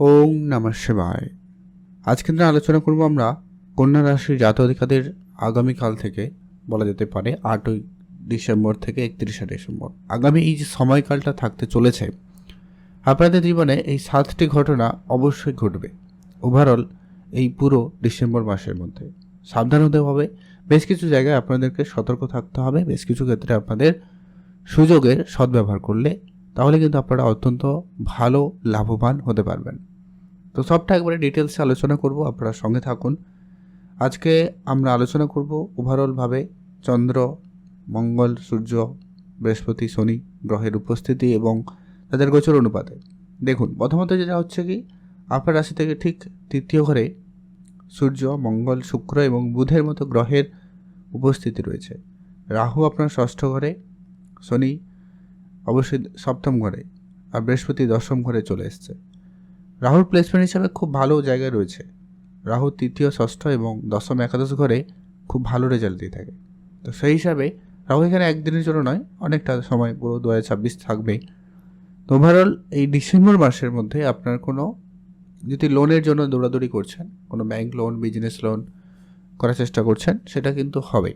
ওং নমঃ শিবায়। আজকে আমরা আলোচনা করব আমরা কন্যা রাশির জাতধিকাদের আগামীকাল থেকে বলা যেতে পারে আটই ডিসেম্বর থেকে একত্রিশে ডিসেম্বর। আগামী এই যে সময়কালটা থাকতে চলেছে, আপনাদের জীবনে এই সাতটি ঘটনা অবশ্যই ঘটবে। ওভারঅল এই পুরো ডিসেম্বর মাসের মধ্যে। সাবধান হতে হবে বেশ কিছু জায়গায় আপনাদেরকে সতর্ক থাকতে হবে, বেশ কিছু ক্ষেত্রে আপনাদের সুযোগের সদ্ব্যবহার করলে তাহলে কিন্তু আপনারা অত্যন্ত ভালো, লাভবান হতে পারবেন। তো সবটা একবারে ডিটেলসে আলোচনা করব, আপনারা সঙ্গে থাকুন। আজকে আমরা আলোচনা করব ওভারঅলভাবে চন্দ্র, মঙ্গল, সূর্য, বৃহস্পতি, শনি গ্রহের উপস্থিতি এবং তাদের গোচর অনুপাতে। দেখুন, প্রথমত যেটা হচ্ছে কি, আপনার রাশি থেকে ঠিক তৃতীয় ঘরে সূর্য, মঙ্গল, শুক্র এবং বুধের মতো গ্রহের উপস্থিতি রয়েছে। রাহু আপনার ষষ্ঠ ঘরে, শনি অবশ্যই সপ্তম ঘরে আর বৃহস্পতি দশম ঘরে চলে এসছে। রাহুর প্লেসমেন্ট হিসাবে খুব ভালো জায়গায় রয়েছে। রাহু তৃতীয়, ষষ্ঠ এবং দশম একাদশ ঘরে খুব ভালো রেজাল্ট দিয়ে থাকে। তো সেই হিসাবে রাহু এখানে একদিনের জন্য নয়, অনেকটা সময় পুরো দু হাজার ছাব্বিশ থাকবে তো ওভারঅল এই ডিসেম্বর মাসের মধ্যে আপনার কোনো যদি লোনের জন্য দৌড়াদৌড়ি করছেন, কোনো ব্যাংক লোন বিজনেস লোন করার চেষ্টা করছেন, সেটা কিন্তু হবে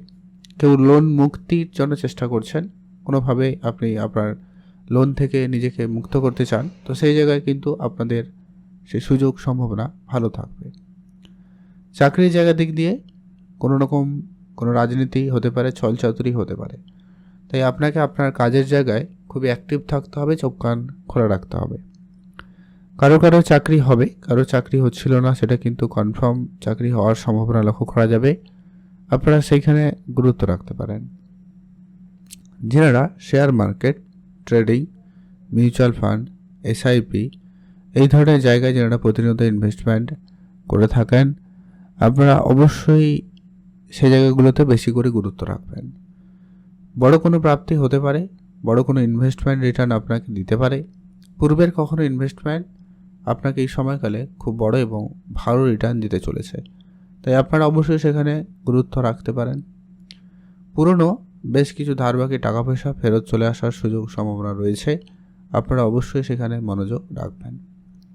কেউ লোন মুক্তির জন্য চেষ্টা করছেন কোনোভাবে আপনি আপনার লোন থেকে নিজেকে মুক্ত করতে চান, তো সেই জায়গায় কিন্তু আপনাদের সেই সুযোগ সম্ভাবনা ভালো থাকবে। চাকরির জায়গা দিক দিয়ে কোনো রকম কোনো রাজনীতি হতে পারে ছলচাতুরি হতে পারে। তাই আপনাকে আপনার কাজের জায়গায় খুবই অ্যাক্টিভ থাকতে হবে, চোখ কান খোলা রাখতে হবে। কারও কারও চাকরি হবে, কারও চাকরি হচ্ছিল না, সেটা কিন্তু কনফার্ম চাকরি হওয়ার সম্ভাবনা লক্ষ্য করা যাবে। আপনারা সেইখানে গুরুত্ব রাখতে পারেন। যারা share market, trading, mutual fund, SIP এই ধরনের জায়গায় যারা প্রতিনিয়ত ইনভেস্টমেন্ট করে থাকেন, আপনারা অবশ্যই সেই জায়গাগুলোতে বেশি করে গুরুত্ব রাখবেন। বড় কোনো প্রাপ্তি হতে পারে, বড় কোনো ইনভেস্টমেন্ট রিটার্ন আপনাকে দিতে পারে। পূর্বের কখনো ইনভেস্টমেন্ট আপনাকে এই সময়কালে খুব বড় এবং ভালো রিটার্ন দিতে চলেছে। তাই আপনারা অবশ্যই সেখানে গুরুত্ব রাখতে পারেন। পুরনো বেশ কিছু ধারবাকি টাকা পয়সা ফেরত চলে আসার সুযোগ সম্ভাবনা রয়েছে। আপনারা অবশ্যই সেখানে মনোযোগ রাখবেন।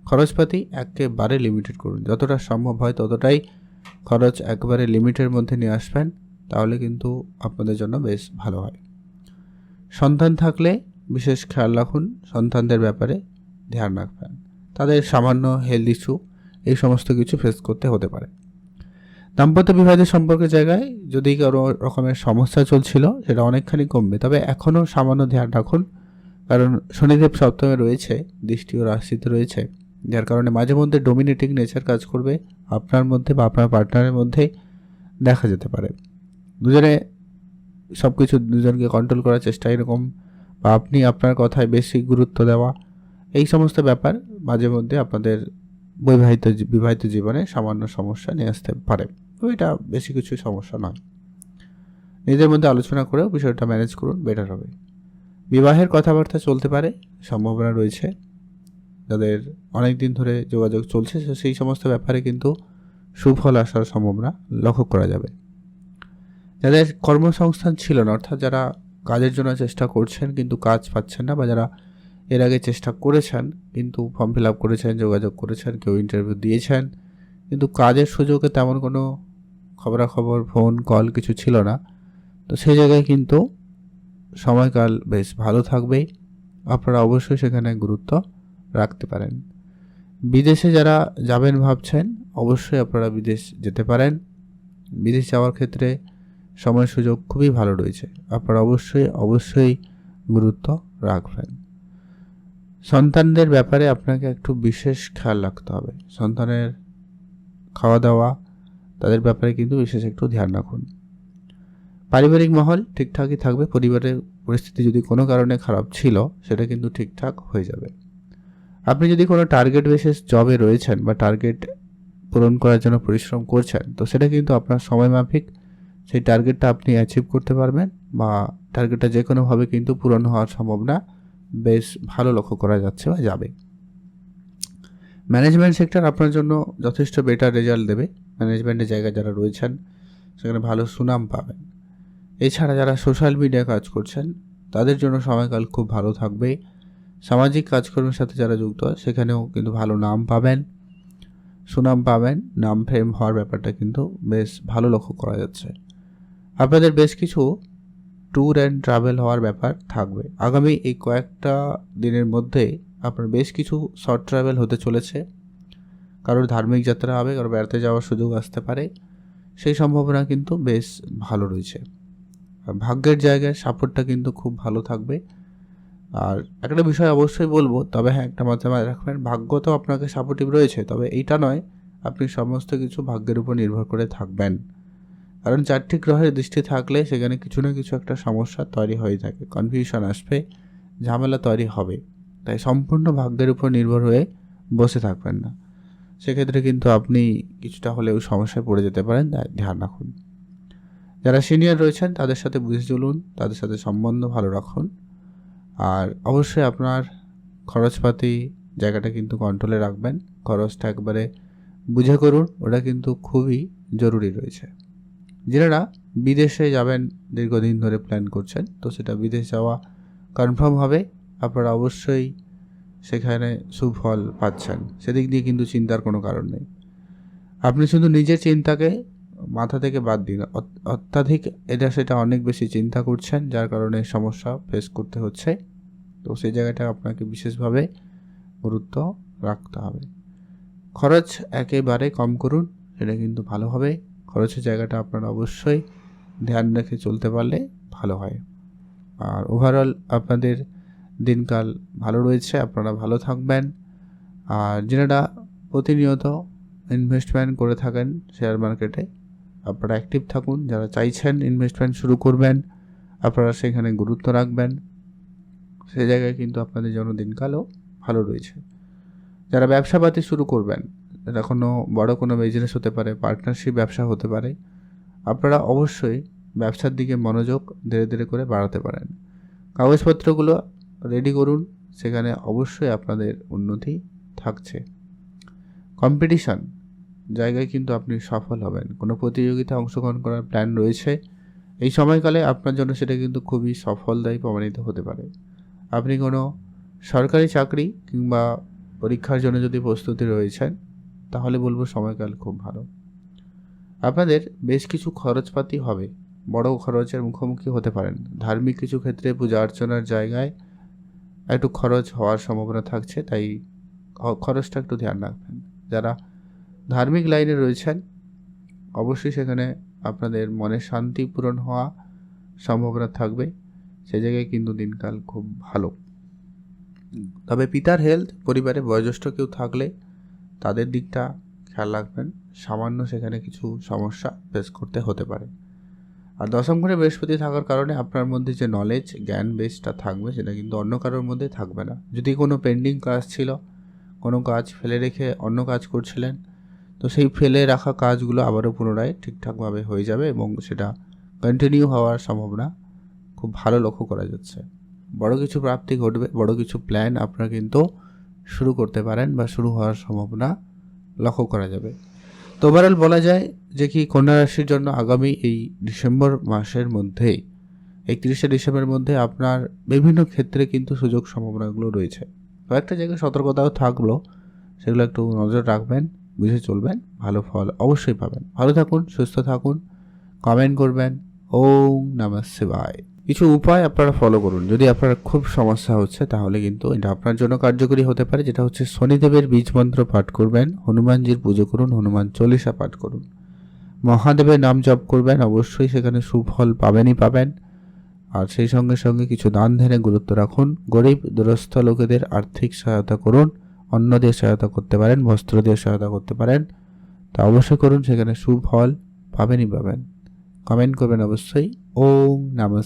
খরচপাতি একেবারে লিমিটেড করুন। যতটা সম্ভব হয় ততটাই খরচ একবারে লিমিটের মধ্যে নিয়ে আসবেন, তাহলে কিন্তু আপনাদের জন্য বেশ ভালো হয়। সন্তান থাকলে বিশেষ খেয়াল রাখুন, সন্তানদের ব্যাপারে ধ্যান রাখবেন। তাদের সামান্য হেলথ ইস্যু এই সমস্ত কিছু ফেস করতে হতে পারে। দাম্পত্য বিবাহের সম্পর্কের জায়গায় যদি কারও রকমের সমস্যা চলছিল, সেটা অনেকখানি কমবে। তবে এখনও সামান্য ধ্যান রাখুন, কারণ শনিদেব সপ্তমে রয়েছে, দৃষ্টি ও রাশিতে রয়েছে, যার কারণে মাঝে মধ্যে ডোমিনেটিং নেচার কাজ করবে, আপনার মধ্যে বা আপনার পার্টনারের মধ্যে দেখা যেতে পারে। দুজনে সব কিছু দুজনকে কন্ট্রোল করার চেষ্টা এরকম, বা আপনি আপনার কথায় বেশি গুরুত্ব দেওয়া, এই সমস্ত ব্যাপার মাঝে মধ্যে আপনাদের বৈবাহিত বিবাহিত জীবনে সামান্য সমস্যা নিয়ে আসতে পারে। তো এটা বেশি কিছু সমস্যা নয়। নিজের মধ্যে আলোচনা করেও বিষয়টা ম্যানেজ করুন বেটার হবে। বিবাহের কথাবার্তা চলতে পারে, সম্ভাবনা রয়েছে। যাদের অনেক দিন ধরে যোগাযোগ চলছে সেই সমস্ত ব্যাপারে কিন্তু সুফল আসার সম্ভাবনা লক্ষ্য করা যাবে। যাদের কর্মসংস্থান ছিল না, অর্থাৎ যারা কাজের জন্য চেষ্টা করছেন কিন্তু কাজ পাচ্ছেন না বা যারা এর আগে চেষ্টা করেছেন, কিন্তু ফর্ম ফিল আপ করেছেন, যোগাযোগ করেছেন, কেউ ইন্টারভিউ দিয়েছেন। কিন্তু কাজের সুযোগে তেমন কোনো খবরাখবর ফোন কল কিছু ছিল না। তো সেই জায়গায় কিন্তু সময়কাল বেশ ভালো থাকবে। আপনারা অবশ্যই সেখানে গুরুত্ব রাখতে পারেন। বিদেশে যারা যাবেন ভাবছেন, অবশ্যই আপনারা বিদেশ যেতে পারেন। বিদেশ যাওয়ার ক্ষেত্রে সময় সুযোগ খুবই ভালো রয়েছে। আপনারা অবশ্যই অবশ্যই গুরুত্ব রাখবেন। সন্তানদের ব্যাপারে আপনাকে একটু বিশেষ খেয়াল রাখতে হবে। সন্তানের খাওয়া দাওয়া তাদের ব্যাপারে কিন্তু বিশেষ একটু ধ্যান রাখুন। পারিবারিক মহল ঠিকঠাকই থাকবে, পরিবারের পরিস্থিতি যদি কোনো কারণে খারাপ ছিল, সেটা কিন্তু ঠিকঠাক হয়ে যাবে। আপনি যদি কোনো টার্গেট বেসিস জবে রয়েছেন বা টার্গেট পূরণ করার জন্য পরিশ্রম করছেন, তো সেটা কিন্তু আপনার সময় মাফিক সেই টার্গেটটা আপনি অ্যাচিভ করতে পারবেন বা টার্গেটটা যে কোনোভাবে কিন্তু পূরণ হওয়ার সম্ভাবনা বেশ ভালো লক্ষ্য করা যাচ্ছে বা যাবে। ম্যানেজমেন্ট সেক্টর আপনার জন্য যথেষ্ট বেটার রেজাল্ট দেবে। ম্যানেজমেন্টের জায়গায় যারা রয়েছেন, সেখানে ভালো সুনাম পাবেন। এছাড়া যারা সোশ্যাল মিডিয়ায় কাজ করছেন, তাদের জন্য সময়কাল খুব ভালো থাকবে। সামাজিক কাজকর্মের সাথে যারা যুক্ত, সেখানেও কিন্তু ভালো নাম পাবেন। সুনাম পাবেন, নাম ফ্রেম হওয়ার ব্যাপারটা কিন্তু বেশ ভালো লক্ষ্য করা যাচ্ছে। আপনাদের বেশ কিছু ট্যুর অ্যান্ড ট্রাভেল হওয়ার ব্যাপার থাকবে। আগামী এই কয়েকটা দিনের মধ্যে আপনার বেশ কিছু শর্ট ট্রাভেল হতে চলেছে। কারোর ধার্মিক যাত্রা হবে কারও বেড়াতে যাওয়ার সুযোগ আসতে পারে। সেই সম্ভাবনা কিন্তু বেশ ভালো রয়েছে। ভাগ্যের জায়গায় সাপোর্টটা কিন্তু খুব ভালো থাকবে। আর একটা বিষয় অবশ্যই বলব, তবে হ্যাঁ একটা মাথায় রাখবেন, ভাগ্য তো আপনাকে সাপোর্টিভ রয়েছে, তবে এইটা নয়, আপনি সমস্ত কিছু ভাগ্যের উপর নির্ভর করে থাকবেন। কারণ চারটি গ্রহের দৃষ্টি থাকলে সেখানে কিছু না কিছু একটা সমস্যা তৈরি হয়ে থাকে কনফিউশন আসবে, ঝামেলা তৈরি হবে। তাই সম্পূর্ণ ভাগ্যের উপর নির্ভর হয়ে বসে থাকবেন না। সেক্ষেত্রে কিন্তু আপনি কিছুটা হলেও সমস্যায় পড়ে যেতে পারেন ধ্যান রাখুন। যারা সিনিয়র রয়েছেন, তাদের সাথে বুঝে চলুন, তাদের সাথে সম্বন্ধ ভালো রাখুন। আর অবশ্যই আপনার খরচপাতি জায়গাটা কিন্তু কন্ট্রোলে রাখবেন। খরচটা একবারে বুঝে করুন, ওটা কিন্তু খুবই জরুরি রয়েছে। যারা বিদেশে যাবেন, দীর্ঘদিন ধরে প্ল্যান করছেন, তো সেটা বিদেশ যাওয়া কনফার্ম হবে। আপনারা অবশ্যই সেখানে সুফল পাচ্ছেন। সেদিক দিয়ে কিন্তু চিন্তার কোনো কারণ নেই। আপনি শুধু নিজের চিন্তাকে মাথা থেকে বাদ দিন। অত- অত্যাধিক এটা সেটা অনেক বেশি চিন্তা করছেন, যার কারণে সমস্যা ফেস করতে হচ্ছে। তো সেই জায়গাটা আপনাকে বিশেষভাবে গুরুত্ব রাখতে হবে। খরচ একেবারে কম করুন, এটা কিন্তু ভালো হবে। খরচের জায়গাটা আপনারা অবশ্যই ধ্যান রেখে চলতে পারলে ভালো হয়। আর ওভারঅল আপনাদের দিনকাল ভালো রয়েছে, আপনারা ভালো থাকবেন। আর যারা প্রতিনিয়ত ইনভেস্টমেন্ট করে থাকেন শেয়ার মার্কেটে আপনারা অ্যাক্টিভ থাকুন। যারা চাইছেন ইনভেস্টমেন্ট শুরু করবেন, আপনারা সেখানে গুরুত্ব রাখবেন। সেই জায়গায় কিন্তু আপনাদের জন্য দিনকালও ভালো রয়েছে। যারা ব্যবসাপাতি শুরু করবেন এটা কোনো বড় কোনো বিজনেস হতে পারে পার্টনারশিপ ব্যবসা হতে পারে। আপনারা অবশ্যই ব্যবসার দিকে মনোযোগ ধীরে ধীরে করে বাড়াতে পারেন। কাগজপত্রগুলো রেডি করুন, সেখানে অবশ্যই আপনাদের উন্নতি থাকছে। কম্পিটিশান জায়গায় কিন্তু আপনি সফল হবেন। কোনো প্রতিযোগিতা অংশগ্রহণ করার প্ল্যান রয়েছে। এই সময়কালে আপনার জন্য সেটা কিন্তু খুবই সফলদায়ী প্রমাণিত হতে পারে। আপনি কোনো সরকারি চাকরি কিংবা পরীক্ষার জন্য যদি প্রস্তুতি রয়েছেন তাহলে বলব সময়কাল খুব ভালো। আপনাদের বেশ কিছু খরচপাতি হবে, বড় খরচের মুখোমুখি হতে পারেন। ধার্মিক কিছু ক্ষেত্রে পূজা অর্চনার জায়গায় একটু খরচ হওয়ার সম্ভাবনা থাকছে, তাই খরচটা একটু ধ্যান রাখবেন। যারা ধার্মিক লাইনে রয়েছেন, অবশ্যই সেখানে আপনাদের মনের শান্তি পূরণ হওয়া সম্ভাবনা থাকবে। সে জায়গায় কিন্তু দিনকাল খুব ভালো। তবে পিতার হেলথ পরিবারে বয়োজ্যেষ্ঠ কেউ থাকলে তাদের দিকটা খেয়াল রাখবেন, সামান্য সেখানে কিছু সমস্যা ফেস করতে হতে পারে। আর দশম ঘরে বৃহস্পতি থাকার কারণে আপনার মধ্যে যে নলেজ জ্ঞান বেসটা থাকবে, সেটা কিন্তু অন্য কারোর মধ্যে থাকবে না। যদি কোনো পেন্ডিং কাজ ছিল, কোনো কাজ ফেলে রেখে অন্য কাজ করছিলেন, তো সেই ফেলে রাখা কাজগুলো আবারও পুনরায় ঠিকঠাকভাবে হয়ে যাবে এবং সেটা কন্টিনিউ হওয়ার সম্ভাবনা খুব ভালো লক্ষ্য করা যাচ্ছে। বড় কিছু প্রাপ্তি ঘটবে, বড় কিছু প্ল্যান আপনার কিন্তু শুরু করতে পারেন বা শুরু হওয়ার সম্ভাবনা লক্ষ্য করা যাবে। তো ওভারঅল বলা যায় যে কি কন্যা রাশির জন্য আগামী এই ডিসেম্বর মাসের মধ্যে, একত্রিশে ডিসেম্বরের মধ্যে আপনার বিভিন্ন ক্ষেত্রে কিন্তু সুযোগ সম্ভাবনাগুলো রয়েছে। কয়েকটা জায়গায় সতর্কতাও থাকল, সেগুলো একটু নজর রাখবেন, বুঝে চলবেন, ভালো ফল অবশ্যই পাবেন। ভালো থাকুন, সুস্থ থাকুন কমেন্ট করবেন। ওম নমঃ শিবায়। কিছু উপায় আপনারা ফলো করুন। যদি আপনার খুব সমস্যা হচ্ছে, তাহলে কিন্তু এটা আপনার জন্য কার্যকরী হতে পারে, যেটা হচ্ছে শনিদেবের বীজ মন্ত্র পাঠ করবেন, হনুমানজির পুজো করুন, হনুমান চল্লিশা পাঠ করুন। মহাদেবের নাম জপ করবেন, অবশ্যই সেখানে সুফল পাবেনই পাবেন। আর সেই সঙ্গে সঙ্গে কিছু দান ধ্যানে গুরুত্ব রাখুন। গরিব দুরস্থ লোকেদের আর্থিক সহায়তা করুন অন্ন দিয়ে সহায়তা করতে পারেন বস্ত্র দিয়ে সহায়তা করতে পারেন। তা অবশ্যই করুন, সেখানে সুফল পাবেনই পাবেন। কমেন্ট করবেন অবশ্যই। ওম নমঃ